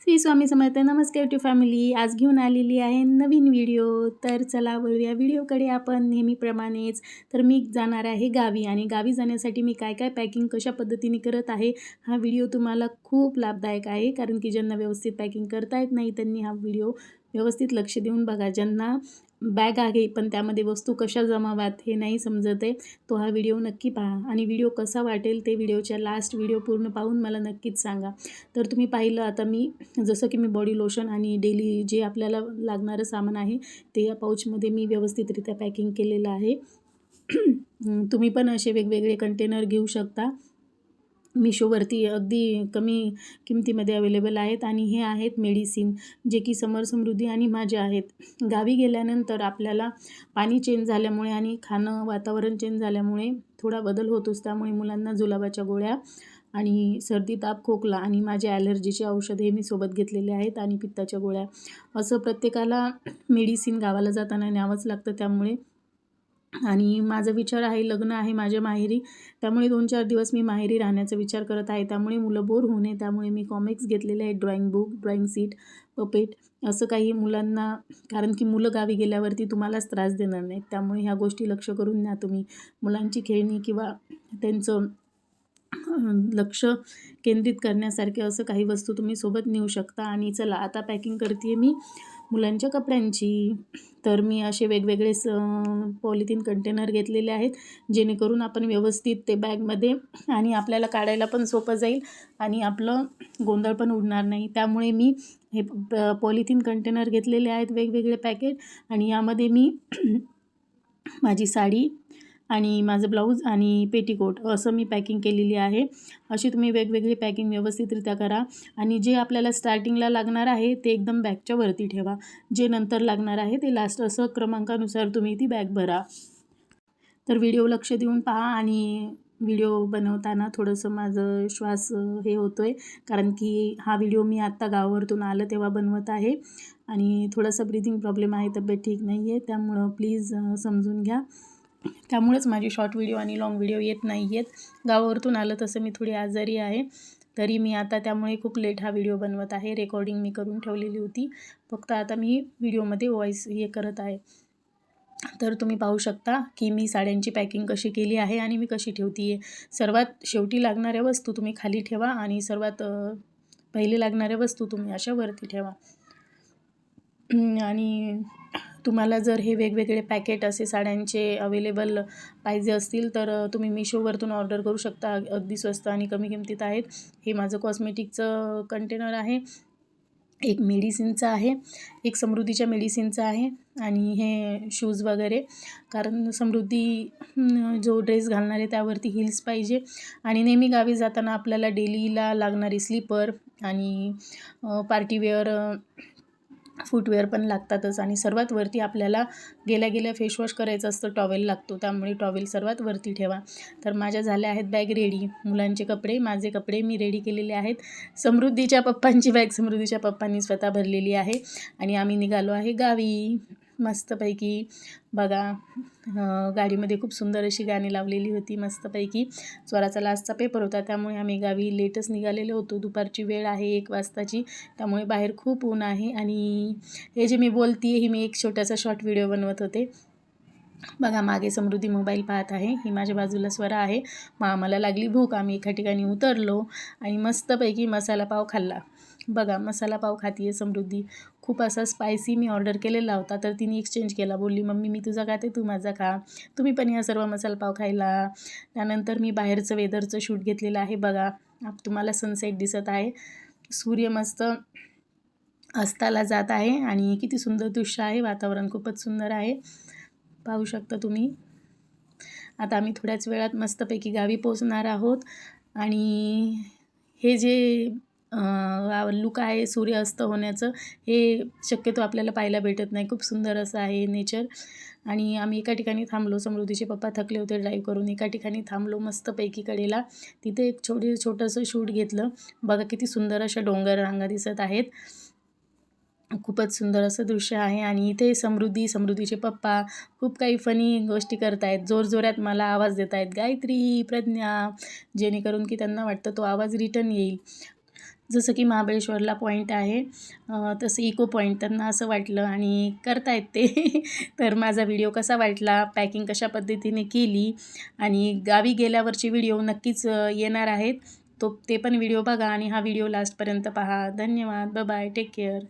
श्री स्वामी समर्थ नमस्कार to family आज घेऊन आलेली आहे नवीन व्हिडिओ तर चला वळूया व्हिडिओकडे आपण नेहमीप्रमाणेच तर मी जाणार आहे गावी. आणि गावी जाण्यासाठी मी काय काय पॅकिंग कशा पद्धतीने करत आहे हा व्हिडिओ तुम्हाला खूप लाभदायक आहे. कारण की ज्यांना व्यवस्थित पॅकिंग करता येत नाही त्यांनी हा व्हिडिओ व्यवस्थित लक्ष देऊन बघा. ज्यांना बॅग आहे पण त्यामध्ये वस्तू कशा जमाव्यात हे नाही समजत आहे. तो हा व्हिडिओ नक्की पहा. आणि व्हिडिओ कसा वाटेल ते व्हिडिओच्या लास्ट व्हिडिओ पूर्ण पाहून मला नक्कीच सांगा. तर तुम्ही पाहिलं आता मी जसं की मी बॉडी लोशन आणि डेली जे आपल्याला लागणारं सामान आहे ते या पाऊचमध्ये मी व्यवस्थितरित्या पॅकिंग केलेलं आहे. तुम्ही पण असे वेगवेगळे कंटेनर घेऊ शकता. मिशोवरती अगदी कमी किमतीमध्ये अवेलेबल आहेत आणि हे आहेत मेडिसिन जे की समर समृद्धी आणि माझ्या आहेत. गावी गेल्यानंतर आपल्याला पाणी चेंज झाल्यामुळे आणि खाणं वातावरण चेंज झाल्यामुळे थोडा बदल होतोच त्यामुळे मुलांना जुलाबाच्या गोळ्या आणि सर्दी ताप खोकला आणि माझ्या ॲलर्जीचे औषध हे मी सोबत घेतलेले आहेत आणि पित्ताच्या गोळ्या. असं प्रत्येकाला मेडिसिन गावाला जाताना न्यावंच लागतं. त्यामुळे आणि माझा विचार आहे लग्न आहे माझ्या माहेरी. त्यामुळे दोन चार दिवस मी माहेरी राहण्याचा विचार करत आहे. त्यामुळे मुलं बोर होऊ नये. त्यामुळे मी कॉमिक्स घेतलेले आहेत drawing book drawing sheet puppet असं काही मुलांना कारण की मुलं गावी गेल्यावरती तुम्हालाच त्रास देणार नाहीत. त्यामुळे ह्या गोष्टी लक्ष करून न्या तुम्ही. मुलांची खेळणी किंवा त्यांचं लक्ष केंद्रित करण्यासारखे असं काही वस्तू तुम्ही सोबत नेऊ शकता. आणि चला आता पॅकिंग करते मी. मुलांच्या कपड्यांची. तर मी असे वेगवेगळे स पॉलिथिन कंटेनर घेतलेले आहेत जेणेकरून आपण व्यवस्थित ते बॅगमध्ये आणि आपल्याला काढायला पण सोपं जाईल आणि आपलं गोंधळ पण उडणार नाही. त्यामुळे मी हे पॉलिथिन कंटेनर घेतलेले आहेत वेगवेगळे पॅकेट आणि यामध्ये मी माझी साडी आणि माझं ब्लाऊज आणि पेटीकोट असं मी पॅकिंग केलेली आहे. अशी तुम्ही वेगवेगळी पॅकिंग व्यवस्थितरित्या करा आणि जे आपल्याला स्टार्टिंगला लागणार आहे ते एकदम बॅगच्या वरती ठेवा. जे नंतर लागणार आहे ते लास्ट असं क्रमांकानुसार तुम्ही ती बॅग भरा. तर व्हिडिओ लक्ष देऊन पहा आणि व्हिडिओ बनवताना थोडंसं माझं श्वास हे होतो आहे कारण की हा व्हिडिओ मी आत्ता गावावरतून आलं तेव्हा बनवत आहे आणि थोडासा ब्रिदिंग प्रॉब्लेम आहे तब्येत ठीक नाही आहे त्यामुळं प्लीज समजून घ्या. त्यामुळेच माझे शॉर्ट व्हिडिओ आणि लाँग व्हिडिओ येत नाही आहेत गावावरतून आलं तसं मी थोडी आजारी आहे. तरी मी आता त्यामुळे खूप लेट हा व्हिडिओ बनवत आहे. रेकॉर्डिंग मी करून ठेवलेली होती. फक्त आता मी व्हिडिओमध्ये वॉईस हे करत आहे. तर तुम्ही पाहू शकता की मी साड्यांची पॅकिंग कशी केली आहे आणि मी कशी ठेवती आहे सर्वात शेवटी लागणाऱ्या वस्तू तुम्ही खाली ठेवा आणि सर्वात पहिले लागणाऱ्या वस्तू तुम्ही अशा वरती ठेवा. आणि तुम्हाला जर हे वेगवेगळे पॅकेट असे साड्यांचे अवेलेबल पाहिजे असतील तर तुम्ही मिशोवरतून ऑर्डर करू शकता. अगदी स्वस्त आणि कमी किमतीत आहेत. हे माझं कॉस्मेटिकचं कंटेनर आहे. एक मेडिसिनचं आहे. एक समृद्धीच्या मेडिसिनचं आहे. आणि हे शूज वगैरे. कारण समृद्धी जो ड्रेस घालणार आहे त्यावरती हिल्स पाहिजे. आणि नेहमी गावी जाताना आपल्याला डेलीला लागणारी स्लीपर आणि पार्टीवेअर फुटवेअर पण लागतातच आणि सर्वात वरती आपल्याला गेल्या गेल्या फेसवॉश करायचं असतं टॉवेल लागतो त्यामुळे टॉवेल सर्वात वरती ठेवा. तर माझ्या झाल्या आहेत बॅग रेडी मुलांचे कपडे माझे कपडे मी रेडी केलेले आहेत. समृद्धीच्या पप्पांची बॅग समृद्धीच्या पप्पांनी स्वतः भरलेली आहे आणि आम्ही निघालो आहे गावी. मस्तपैकी. बघा गाडीमध्ये खूप सुंदर अशी गाणी लावलेली होती मस्तपैकी. स्वराचा लास्टचा पेपर होता त्यामुळे आम्ही गावी लेटच निघालेलो होतो. दुपारची वेळ आहे एक वाजताची त्यामुळे बाहेर खूप ऊन आहे आणि हे जे मी बोलते ही मी एक छोटासा शॉर्ट व्हिडिओ बनवत होते. बघा मागे समृद्धी मोबाईल पाहत आहे. ही माझ्या बाजूला स्वरा आहे. मग आम्हाला लागली भूक. आम्ही एका ठिकाणी उतरलो आणि मस्तपैकी मसाला पाव खाल्ला. बघा मसाला पाव खाती आहे समृद्धी. खूप असा स्पायसी मी ऑर्डर केलेला होता तर तिने एक्सचेंज केला. बोलली मम्मी मी तुझा खाते तू माझा खा. तुम्ही पण ह्या सर्व मसाला पाव खायला. त्यानंतर मी बाहेरचं वेदरचं शूट घेतलेलं आहे. बघा तुम्हाला सनसेट दिसत आहे. सूर्य मस्त अस्ताला जात आहे आणि किती सुंदर दृश्य आहे. वातावरण खूपच सुंदर आहे. पाहू शकता तुम्ही. आता आम्ही थोड्याच वेळात मस्तपैकी गावी पोचणार आहोत. आणि हे जे लुक आहे सूर्यास्त होण्याचं. हे शक्यतो आपल्याला पाहायला भेटत नाही. खूप सुंदर असं आहे नेचर. आणि आम्ही एका ठिकाणी थांबलो. समृद्धीचे पप्पा थकले होते ड्राईव्ह करून. एका ठिकाणी थांबलो मस्तपैकी कडेला. तिथे एक छोटे छोटंसं शूट घेतलं. बघा किती सुंदर अशा डोंगर रांगा दिसत आहेत. खूपच सुंदर असं दृश्य आहे. आणि इथे समृद्धी समृद्धीचे पप्पा खूप काही फनी गोष्टी करत आहेत जोरजोरात मला आवाज देत आहेत गायत्री प्रज्ञा. जेणेकरून की त्यांना वाटतं तो आवाज रिटर्न येईल. जसं की महाबळेश्वरला पॉईंट आहे. तसं इको पॉईंट त्यांना असं वाटलं आणि करतायत ते. तर माझा व्हिडिओ कसा वाटला? पॅकिंग कशा पद्धतीने केली? आणि गावी गेल्यावरचे व्हिडिओ नक्कीच येणार आहेत. तो ते पण व्हिडिओ बघा आणि हा व्हिडिओ लास्टपर्यंत पहा. धन्यवाद. Bye take care